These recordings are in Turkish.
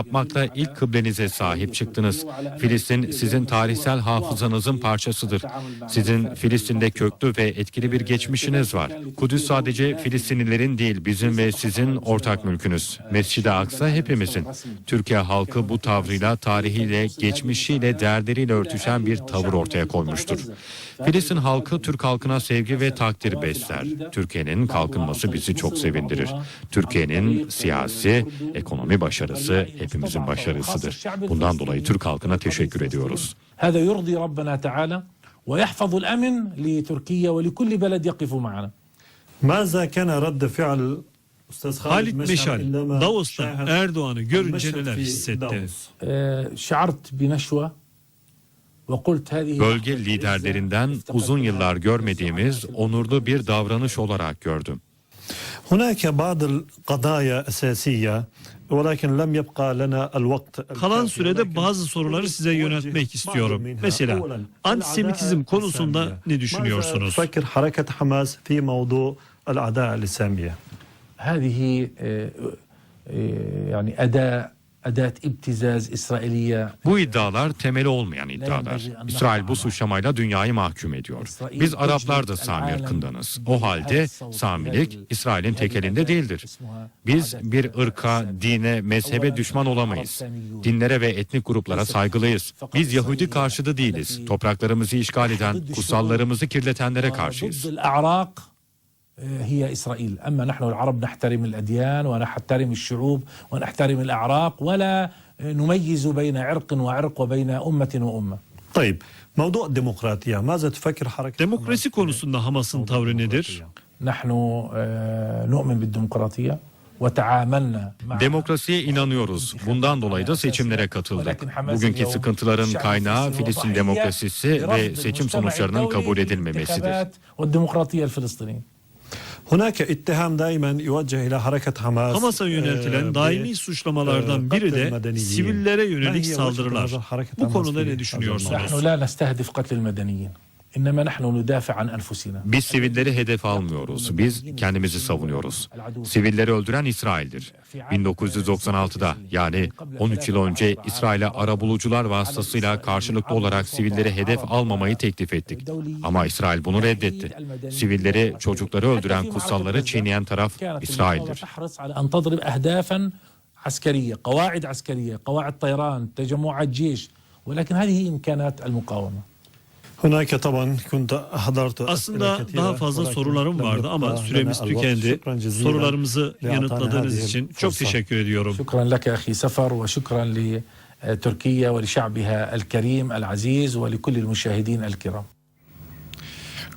yapmakla ilk kıblenize sahip çıktınız. Filistin sizin tarihsel hafızanızın parçasıdır. Sizin Filistin'de köklü ve etkili bir geçmişiniz var. Kudüs sadece Filistinlilerin değil bizim ve sizin ortak mülkünüz. Mescid-i Aksa hepimizin. Türkiye halkı bu tavrıyla tarihiyle, geçmişiyle, değerleriyle örtüşen bir tavır ortaya koymuştur. Filistin halkı Türk halkına sevgi ve takdir besler. Türkiye'nin kalkınması bizi çok sevindirir. Türkiye'nin siyasi, ekonomi başarısı hepimizin başarısıdır. Bundan dolayı Türk halkına teşekkür ediyoruz. Hada yurdi Rabbena Teala ve yahfazul emin li Türkiye ve li kulli beled yakifu ma'ana. Maza kana radd fi'l Halit Meşal, Davos'ta Erdoğan'ı görünce neler hissetti? Ee, şart bir neşve Bölge liderlerinden uzun yıllar görmediğimiz onurlu bir davranış olarak gördüm. هناك بعض القضايا أساسية ولكن لم يبقى لنا الوقت Kalan الكافي. sürede ولكن bazı soruları size yöneltmek istiyorum. Mesela antisemitizm konusunda ne düşünüyorsunuz? ماذا تفكر حركة حماس في موضوع الأعداء الإسلامية هذه آه، آه، يعني أداة أداة ابتزاز إسرائيلية bu iddialar temeli olmayan iddialar. İsrail bu suçlamayla dünyayı mahkum ediyor. Biz Araplar da Sami ırkındanız. O halde Samilik İsrail'in tek elinde değildir. Biz bir ırka, dine, mezhebe düşman olamayız. Dinlere ve etnik gruplara saygılıyız. Biz Yahudi karşıtı değiliz. Topraklarımızı işgal eden, kutsallarımızı kirletenlere karşıyız. آه، هي إسرائيل، أما نحن العرب نحترم الأديان ونحترم الشعوب ونحترم الأعراق ولا نميز بين عرق وعرق وبين أمة وأمة. طيب موضوع الديمقراطية، ماذا تفكر حركة ديمقراطية كونسون هامسون تاوري نيدر؟ نحن آه، نؤمن بالديمقراطية Demokrasiye inanıyoruz. Bundan dolayı da seçimlere katıldık. Bugünkü sıkıntıların kaynağı Filistin demokrasisi ve seçim sonuçlarının kabul edilmemesidir. Hunake ittiham daimen yuvacce ile hareket Hamas. Hamas'a e, yöneltilen e, daimi suçlamalardan e, biri de sivillere yönelik saldırılar. Bu konuda ne düşünüyorsunuz? نحن لا نستهدف قتل المدنيين إنما نحن ندافع عن أنفسنا Biz sivilleri hedef almıyoruz. Biz kendimizi savunuyoruz. Sivilleri öldüren İsrail'dir. 1996'da yani 13 yıl önce İsrail'e arabulucular vasıtasıyla karşılıklı olarak sivilleri hedef almamayı teklif ettik. Ama İsrail bunu reddetti. Sivilleri, çocukları öldüren kutsalları çiğneyen taraf كانت İsrail'dir. المقاومة تحرص على أن تضرب أهدافا عسكرية قواعد عسكرية قواعد طيران تجمعات جيش ولكن هذه إمكانات المقاومة aslında daha fazla sorularım vardı ama süremiz tükendi. Sorularımızı yanıtladığınız için çok teşekkür ediyorum. Şükran leke ahi Sefer ve şükran li e, Türkiye ve şa'biha el kerim el aziz ve li kulli müşahidin el kiram.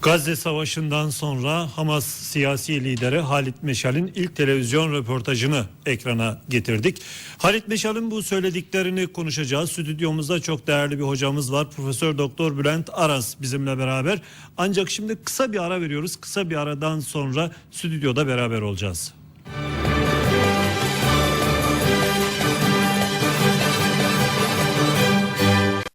Gazze Savaşı'ndan sonra Hamas siyasi lideri Halit Meşal'in ilk televizyon röportajını ekrana getirdik. Halit Meşal'in bu söylediklerini konuşacağız. Stüdyomuzda çok değerli bir hocamız var. Profesör Doktor Bülent Aras bizimle beraber. Ancak şimdi kısa bir ara veriyoruz. Kısa bir aradan sonra stüdyoda beraber olacağız.